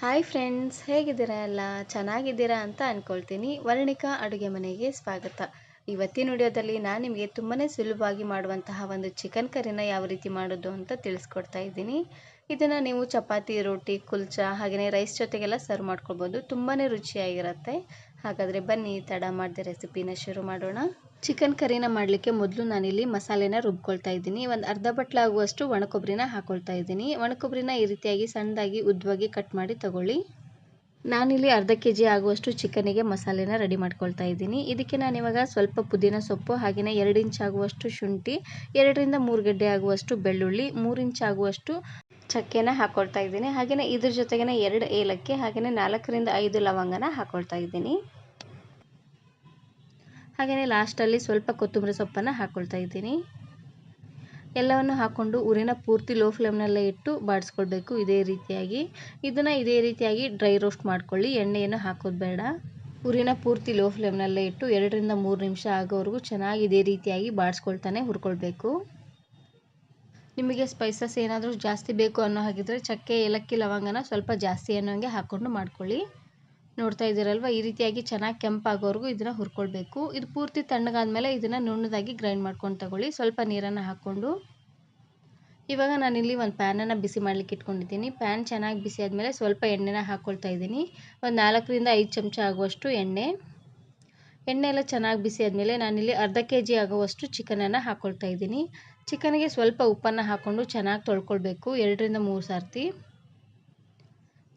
Hi friends ಹೇಗಿದ್ದೀರಾ ಎಲ್ಲ? ಚೆನ್ನಾಗಿದ್ದೀರಾ ಅಂತ ಅಂದ್ಕೊಳ್ತೀನಿ ವರ್ಣಿಕಾ ಅಡುಗೆ ಮನೆಗೆ ಸ್ವಾಗತ. ಇವತ್ತಿನ ವಿಡಿಯೋದಲ್ಲಿ ನಾನು ನಿಮಗೆ ತುಂಬಾ ಸುಲಭವಾಗಿ ಮಾಡುವಂತಹ ಒಂದು ಚಿಕನ್ ಕರಿನ ಯಾವ ರೀತಿ ಮಾಡೋದು ಅಂತ ತಿಳಿಸ್ಕೊಡ್ತಾ ಇದ್ದೀನಿ. ಇದನ್ನು ನೀವು ಚಪಾತಿ, ರೋಟಿ, ಕುಲ್ಚಾ ಹಾಗೆಯೇ ರೈಸ್ ಜೊತೆಗೆಲ್ಲ ಸರ್ವ್ ಮಾಡ್ಕೊಳ್ಬೋದು. ತುಂಬಾ ರುಚಿಯಾಗಿರುತ್ತೆ. ಹಾಗಾದರೆ ಬನ್ನಿ, ತಡ ಮಾಡಿದೆ ರೆಸಿಪಿನ ಶುರು ಮಾಡೋಣ. ಚಿಕನ್ ಕರಿನ ಮಾಡಲಿಕ್ಕೆ ಮೊದಲು ನಾನಿಲ್ಲಿ ಮಸಾಲೆನ ರುಬ್ಕೊಳ್ತಾ ಇದ್ದೀನಿ. ಒಂದು ಅರ್ಧ ಬಟ್ಲಾಗುವಷ್ಟು ಒಣಕೊಬ್ಬರಿನ ಹಾಕ್ಕೊಳ್ತಾ ಇದ್ದೀನಿ. ಒಣಕೊಬ್ಬರಿನ ಈ ರೀತಿಯಾಗಿ ಸಣ್ಣದಾಗಿ, ಉದ್ದವಾಗಿ ಕಟ್ ಮಾಡಿ ತಗೊಳ್ಳಿ. ನಾನಿಲ್ಲಿ ಅರ್ಧ ಕೆ ಜಿ ಆಗುವಷ್ಟು ಚಿಕನಿಗೆ ಮಸಾಲೆನ ರೆಡಿ ಮಾಡ್ಕೊಳ್ತಾ ಇದ್ದೀನಿ. ಇದಕ್ಕೆ ನಾನಿವಾಗ ಸ್ವಲ್ಪ ಪುದೀನ ಸೊಪ್ಪು ಹಾಗೆಯೇ ಎರಡು ಇಂಚ್ ಆಗುವಷ್ಟು ಶುಂಠಿ, ಎರಡರಿಂದ ಮೂರು ಗಡ್ಡೆ ಆಗುವಷ್ಟು ಬೆಳ್ಳುಳ್ಳಿ, ಮೂರು ಇಂಚ್ ಆಗುವಷ್ಟು ಚಕ್ಕೆನ ಹಾಕ್ಕೊಳ್ತಾ ಇದ್ದೀನಿ. ಹಾಗೆಯೇ ಇದ್ರ ಜೊತೆಗೇ ಎರಡು ಏಲಕ್ಕಿ ಹಾಗೆಯೇ ನಾಲ್ಕರಿಂದ ಐದು ಲವಂಗನ ಹಾಕ್ಕೊಳ್ತಾ ಇದ್ದೀನಿ. ಹಾಗೆಯೇ ಲಾಸ್ಟಲ್ಲಿ ಸ್ವಲ್ಪ ಕೊತ್ತಂಬರಿ ಸೊಪ್ಪನ್ನು ಹಾಕ್ಕೊಳ್ತಾ ಇದ್ದೀನಿ. ಎಲ್ಲವನ್ನು ಹಾಕ್ಕೊಂಡು ಉರಿನ ಪೂರ್ತಿ ಲೋ ಫ್ಲೇಮ್ನಲ್ಲೇ ಇಟ್ಟು ಬಾಡಿಸ್ಕೊಳ್ಬೇಕು ಇದೇ ರೀತಿಯಾಗಿ. ಇದನ್ನು ಇದೇ ರೀತಿಯಾಗಿ ಡ್ರೈ ರೋಸ್ಟ್ ಮಾಡ್ಕೊಳ್ಳಿ, ಎಣ್ಣೆಯನ್ನು ಹಾಕೋದು ಬೇಡ. ಉರಿನ ಪೂರ್ತಿ ಲೋ ಫ್ಲೇಮ್ನಲ್ಲೇ ಇಟ್ಟು ಎರಡರಿಂದ ಮೂರು ನಿಮಿಷ ಆಗೋವರೆಗೂ ಚೆನ್ನಾಗಿ ಇದೇ ರೀತಿಯಾಗಿ ಬಾಡಿಸ್ಕೊಳ್ತಾನೆ ಹುರ್ಕೊಳ್ಬೇಕು. ನಿಮಗೆ ಸ್ಪೈಸಸ್ ಏನಾದರೂ ಜಾಸ್ತಿ ಬೇಕು ಅನ್ನೋ ಹಾಗಿದ್ರೆ ಚಕ್ಕೆ, ಏಲಕ್ಕಿ, ಲವಂಗನ ಸ್ವಲ್ಪ ಜಾಸ್ತಿ ಅನ್ನೋಂಗೆ ಹಾಕ್ಕೊಂಡು ಮಾಡ್ಕೊಳ್ಳಿ. ನೋಡ್ತಾ ಇದ್ದೀರಲ್ವ? ಈ ರೀತಿಯಾಗಿ ಚೆನ್ನಾಗಿ ಕೆಂಪಾಗೋವರೆಗೂ ಇದನ್ನು ಹುರ್ಕೊಳ್ಬೇಕು. ಇದು ಪೂರ್ತಿ ತಣ್ಣಗಾದ್ಮೇಲೆ ಇದನ್ನು ನುಣ್ಣದಾಗಿ ಗ್ರೈಂಡ್ ಮಾಡ್ಕೊಂಡು ತಗೊಳ್ಳಿ. ಸ್ವಲ್ಪ ನೀರನ್ನು ಹಾಕ್ಕೊಂಡು. ಇವಾಗ ನಾನಿಲ್ಲಿ ಒಂದು ಪ್ಯಾನನ್ನು ಬಿಸಿ ಮಾಡಲಿಕ್ಕೆ ಇಟ್ಕೊಂಡಿದ್ದೀನಿ. ಪ್ಯಾನ್ ಚೆನ್ನಾಗಿ ಬಿಸಿ ಆದಮೇಲೆ ಸ್ವಲ್ಪ ಎಣ್ಣೆನ ಹಾಕ್ಕೊಳ್ತಾ ಇದ್ದೀನಿ. ಒಂದು ನಾಲ್ಕರಿಂದ ಐದು ಚಮಚ ಆಗುವಷ್ಟು ಎಣ್ಣೆ. ಎಣ್ಣೆ ಎಲ್ಲ ಚೆನ್ನಾಗಿ ಬಿಸಿ ಆದಮೇಲೆ ನಾನಿಲ್ಲಿ ಅರ್ಧ ಕೆ ಜಿ ಆಗುವಷ್ಟು ಚಿಕನನ್ನು ಹಾಕ್ಕೊಳ್ತಾ ಇದ್ದೀನಿ. ಚಿಕನ್ಗೆ ಸ್ವಲ್ಪ ಉಪ್ಪನ್ನು ಹಾಕ್ಕೊಂಡು ಚೆನ್ನಾಗಿ ತೊಳ್ಕೊಳ್ಬೇಕು. ಎರಡರಿಂದ ಮೂರು ಸರ್ತಿ.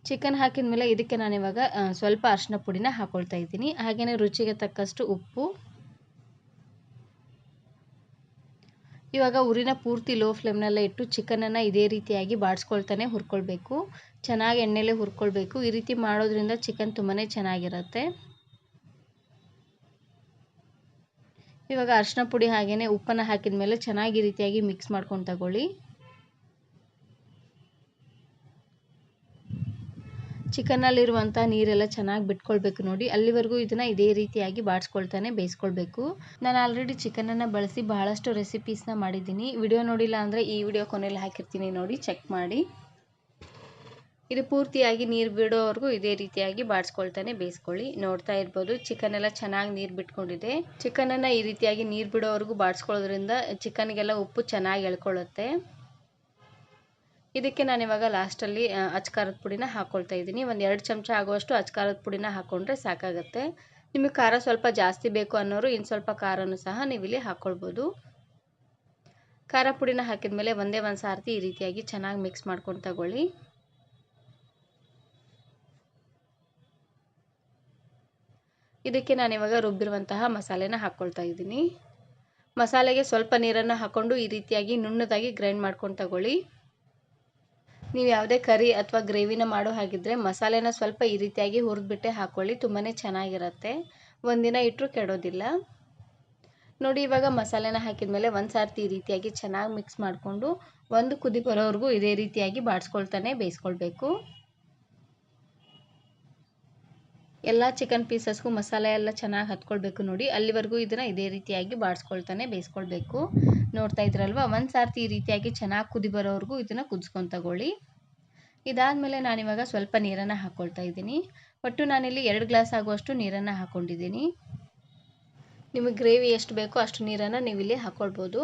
ಚಿಕನ್ ಹಾಕಿದ ಮೇಲೆ ಇದಕ್ಕೆ ನಾನಿವಾಗ ಸ್ವಲ್ಪ ಅರಿಶಿನ ಪುಡಿನ ಹಾಕ್ಕೊಳ್ತಾ ಇದ್ದೀನಿ. ಹಾಗೆಯೇ ರುಚಿಗೆ ತಕ್ಕಷ್ಟು ಉಪ್ಪು. ಇವಾಗ ಉರಿನ ಪೂರ್ತಿ ಲೋ ಫ್ಲೇಮ್ನಲ್ಲೇ ಇಟ್ಟು ಚಿಕನನ್ನು ಇದೇ ರೀತಿಯಾಗಿ ಬಾಡಿಸ್ಕೊಳ್ತಾನೆ ಹುರ್ಕೊಳ್ಬೇಕು. ಚೆನ್ನಾಗಿ ಎಣ್ಣೆಲೆ ಹುರ್ಕೊಳ್ಬೇಕು. ಈ ರೀತಿ ಮಾಡೋದ್ರಿಂದ ಚಿಕನ್ ತುಂಬಾ ಚೆನ್ನಾಗಿರುತ್ತೆ. ಇವಾಗ ಅರಿಶಿನ ಪುಡಿ ಹಾಗೆಯೇ ಉಪ್ಪನ್ನು ಹಾಕಿದ ಮೇಲೆ ಚೆನ್ನಾಗಿ ಈ ರೀತಿಯಾಗಿ ಮಿಕ್ಸ್ ಮಾಡ್ಕೊಂಡು ತಗೊಳ್ಳಿ. ಚಿಕನ್ನಲ್ಲಿರುವಂಥ ನೀರೆಲ್ಲ ಚೆನ್ನಾಗಿ ಬಿಟ್ಕೊಳ್ಬೇಕು ನೋಡಿ. ಅಲ್ಲಿವರೆಗೂ ಇದನ್ನು ಇದೇ ರೀತಿಯಾಗಿ ಬಾಡಿಸ್ಕೊಳ್ತಾನೆ ಬೇಯಿಸ್ಕೊಳ್ಬೇಕು. ನಾನು ಆಲ್ರೆಡಿ ಚಿಕನನ್ನು ಬಳಸಿ ಬಹಳಷ್ಟು ರೆಸಿಪೀಸ್ನ ಮಾಡಿದ್ದೀನಿ. ವಿಡಿಯೋ ನೋಡಿಲ್ಲ ಅಂದರೆ ಈ ವಿಡಿಯೋ ಕೊನೆಯಲ್ಲಿ ಹಾಕಿರ್ತೀನಿ ನೋಡಿ ಚೆಕ್ ಮಾಡಿ. ಇದು ಪೂರ್ತಿಯಾಗಿ ನೀರು ಬಿಡೋವರೆಗೂ ಇದೇ ರೀತಿಯಾಗಿ ಬಾಡಿಸ್ಕೊಳ್ತಾನೆ ಬೇಯಿಸ್ಕೊಳ್ಳಿ. ನೋಡ್ತಾ ಇರ್ಬೋದು ಚಿಕನ್ ಎಲ್ಲ ಚೆನ್ನಾಗಿ ನೀರು ಬಿಟ್ಕೊಂಡಿದೆ. ಚಿಕನನ್ನು ಈ ರೀತಿಯಾಗಿ ನೀರು ಬಿಡೋವರೆಗೂ ಬಾಡಿಸ್ಕೊಳ್ಳೋದ್ರಿಂದ ಚಿಕನ್ಗೆಲ್ಲ ಉಪ್ಪು ಚೆನ್ನಾಗಿ ಎಳ್ಕೊಳ್ಳುತ್ತೆ. ಇದಕ್ಕೆ ನಾನು ಇವಾಗ ಲಾಸ್ಟಲ್ಲಿ ಅಚ್ಕಾರದ ಪುಡಿನ ಹಾಕ್ಕೊಳ್ತಾ ಇದ್ದೀನಿ. ಒಂದು ಎರಡು ಚಮಚ ಆಗುವಷ್ಟು ಅಚ್ಕಾರದ ಪುಡಿನ ಹಾಕ್ಕೊಂಡ್ರೆ ಸಾಕಾಗುತ್ತೆ. ನಿಮಗೆ ಖಾರ ಸ್ವಲ್ಪ ಜಾಸ್ತಿ ಬೇಕು ಅನ್ನೋರು ಇನ್ನು ಸ್ವಲ್ಪ ಖಾರನೂ ಸಹ ನೀವು ಇಲ್ಲಿ ಹಾಕ್ಕೊಳ್ಬೋದು ಖಾರ ಪುಡಿನ ಹಾಕಿದ ಮೇಲೆ ಒಂದೇ ಒಂದು ಸಾರ್ತಿ ಈ ರೀತಿಯಾಗಿ ಚೆನ್ನಾಗಿ ಮಿಕ್ಸ್ ಮಾಡ್ಕೊಂಡು ತಗೊಳ್ಳಿ. ಇದಕ್ಕೆ ನಾನಿವಾಗ ರುಬ್ಬಿರುವಂತಹ ಮಸಾಲೆನ ಹಾಕ್ಕೊಳ್ತಾ ಇದ್ದೀನಿ. ಮಸಾಲೆಗೆ ಸ್ವಲ್ಪ ನೀರನ್ನು ಹಾಕ್ಕೊಂಡು ಈ ರೀತಿಯಾಗಿ ನುಣ್ಣದಾಗಿ ಗ್ರೈಂಡ್ ಮಾಡ್ಕೊಂಡು ತಗೊಳ್ಳಿ. ನೀವು ಯಾವುದೇ ಕರಿ ಅಥವಾ ಗ್ರೇವಿನ ಮಾಡೋ ಹಾಗಿದ್ದರೆ ಮಸಾಲೆನ ಸ್ವಲ್ಪ ಈ ರೀತಿಯಾಗಿ ಹುರಿದ್ಬಿಟ್ಟೆ ಹಾಕ್ಕೊಳ್ಳಿ ತುಂಬಾ ಚೆನ್ನಾಗಿರುತ್ತೆ. ಒಂದಿನ ಇಟ್ಟರು ಕೆಡೋದಿಲ್ಲ. ನೋಡಿ, ಇವಾಗ ಮಸಾಲೆನ ಹಾಕಿದ ಮೇಲೆ ಒಂದು ಸಾರ್ತಿ ಈ ರೀತಿಯಾಗಿ ಚೆನ್ನಾಗಿ ಮಿಕ್ಸ್ ಮಾಡಿಕೊಂಡು ಒಂದು ಕುದಿ ಬರೋವರೆಗೂ ಇದೇ ರೀತಿಯಾಗಿ ಬಾಡಿಸ್ಕೊಳ್ತಾನೆ ಬೇಯಿಸ್ಕೊಳ್ಬೇಕು. ಎಲ್ಲ ಚಿಕನ್ ಪೀಸಸ್ಗೂ ಮಸಾಲೆ ಎಲ್ಲ ಚೆನ್ನಾಗಿ ಹತ್ಕೊಳ್ಬೇಕು ನೋಡಿ. ಅಲ್ಲಿವರೆಗೂ ಇದನ್ನು ಇದೇ ರೀತಿಯಾಗಿ ಬಾಡಿಸ್ಕೊಳ್ತಾನೆ, ಬೇಯಿಸ್ಕೊಳ್ಬೇಕು. ನೋಡ್ತಾ ಇದ್ರಲ್ವ? ಒಂದು ಸಾರ್ತಿ ಈ ರೀತಿಯಾಗಿ ಚೆನ್ನಾಗಿ ಕುದಿ ಬರೋವರೆಗೂ ಇದನ್ನು ಕುದಿಸ್ಕೊಂಡು ತಗೊಳ್ಳಿ. ಇದಾದಮೇಲೆ ನಾನಿವಾಗ ಸ್ವಲ್ಪ ನೀರನ್ನು ಹಾಕ್ಕೊಳ್ತಾ ಇದ್ದೀನಿ. ಒಟ್ಟು ನಾನಿಲ್ಲಿ ಎರಡು ಗ್ಲಾಸ್ ಆಗುವಷ್ಟು ನೀರನ್ನು ಹಾಕ್ಕೊಂಡಿದ್ದೀನಿ ನಿಮಗೆ ಗ್ರೇವಿ ಎಷ್ಟು ಬೇಕೋ ಅಷ್ಟು ನೀರನ್ನು ನೀವು ಇಲ್ಲಿ ಹಾಕ್ಕೊಳ್ಬೋದು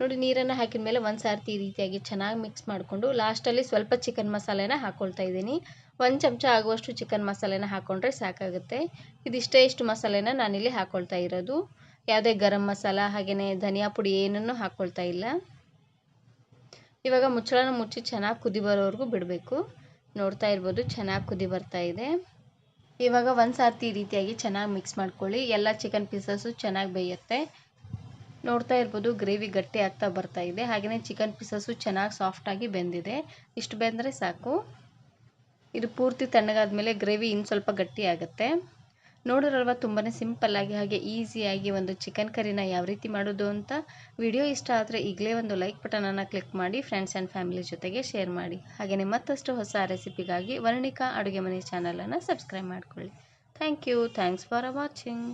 ನೋಡಿ, ನೀರನ್ನು ಹಾಕಿದ ಮೇಲೆ ಒಂದು ಸಾರ್ತಿ ಈ ರೀತಿಯಾಗಿ ಚೆನ್ನಾಗಿ ಮಿಕ್ಸ್ ಮಾಡಿಕೊಂಡು ಲಾಸ್ಟಲ್ಲಿ ಸ್ವಲ್ಪ ಚಿಕನ್ ಮಸಾಲೆನ ಹಾಕ್ಕೊಳ್ತಾ ಇದ್ದೀನಿ. ಒಂದು ಚಮಚ ಆಗುವಷ್ಟು ಚಿಕನ್ ಮಸಾಲೆನ ಹಾಕ್ಕೊಂಡ್ರೆ ಸಾಕಾಗುತ್ತೆ. ಇದಿಷ್ಟೇ ಇಷ್ಟು ಮಸಾಲೆನ ನಾನಿಲ್ಲಿ ಹಾಕ್ಕೊಳ್ತಾ ಇರೋದು. ಯಾವುದೇ ಗರಂ ಮಸಾಲ ಹಾಗೆಯೇ ಧನಿಯಾ ಪುಡಿ ಏನನ್ನೂ ಹಾಕ್ಕೊಳ್ತಾ ಇಲ್ಲ. ಇವಾಗ ಮುಚ್ಚಳನ ಮುಚ್ಚಿ ಚೆನ್ನಾಗಿ ಕುದಿ ಬರೋವರೆಗೂ ಬಿಡಬೇಕು. ನೋಡ್ತಾ ಇರ್ಬೋದು ಚೆನ್ನಾಗಿ ಕುದಿ ಬರ್ತಾ ಇದೆ. ಇವಾಗ ಒಂದು ಸಾರ್ತಿ ಈ ರೀತಿಯಾಗಿ ಚೆನ್ನಾಗಿ ಮಿಕ್ಸ್ ಮಾಡ್ಕೊಳ್ಳಿ. ಎಲ್ಲ ಚಿಕನ್ ಪೀಸಸ್ಸು ಚೆನ್ನಾಗಿ ಬೇಯುತ್ತೆ. ನೋಡ್ತಾ ಇರ್ಬೋದು, ಗ್ರೇವಿ ಗಟ್ಟಿ ಆಗ್ತಾ ಬರ್ತಾ ಇದೆ. ಹಾಗೆಯೇ ಚಿಕನ್ ಪೀಸಸ್ಸು ಚೆನ್ನಾಗಿ ಸಾಫ್ಟಾಗಿ ಬೆಂದಿದೆ. ಇಷ್ಟು ಬೆಂದರೆ ಸಾಕು. ಇದು ಪೂರ್ತಿ ತಣ್ಣಗಾದ ಮೇಲೆ ಗ್ರೇವಿ ಇನ್ನು ಸ್ವಲ್ಪ ಗಟ್ಟಿ ಆಗುತ್ತೆ. ನೋಡಿರಲ್ವ ತುಂಬಾ ಸಿಂಪಲ್ಲಾಗಿ ಹಾಗೆ ಈಸಿಯಾಗಿ ಒಂದು ಚಿಕನ್ ಕರಿನ ಯಾವ ರೀತಿ ಮಾಡೋದು ಅಂತ. ವಿಡಿಯೋ ಇಷ್ಟ ಆದರೆ ಈಗಲೇ ಒಂದು ಲೈಕ್ ಬಟನನ್ನು ಕ್ಲಿಕ್ ಮಾಡಿ, ಫ್ರೆಂಡ್ಸ್ ಆ್ಯಂಡ್ ಫ್ಯಾಮಿಲಿ ಜೊತೆಗೆ ಶೇರ್ ಮಾಡಿ. ಹಾಗೆಯೇ ಮತ್ತಷ್ಟು ಹೊಸ ರೆಸಿಪಿಗಾಗಿ ವರ್ಣಿಕಾ ಅಡುಗೆ ಮನೆ ಚಾನಲನ್ನು ಸಬ್ಸ್ಕ್ರೈಬ್ ಮಾಡಿಕೊಳ್ಳಿ. Thank you. Thanks for watching.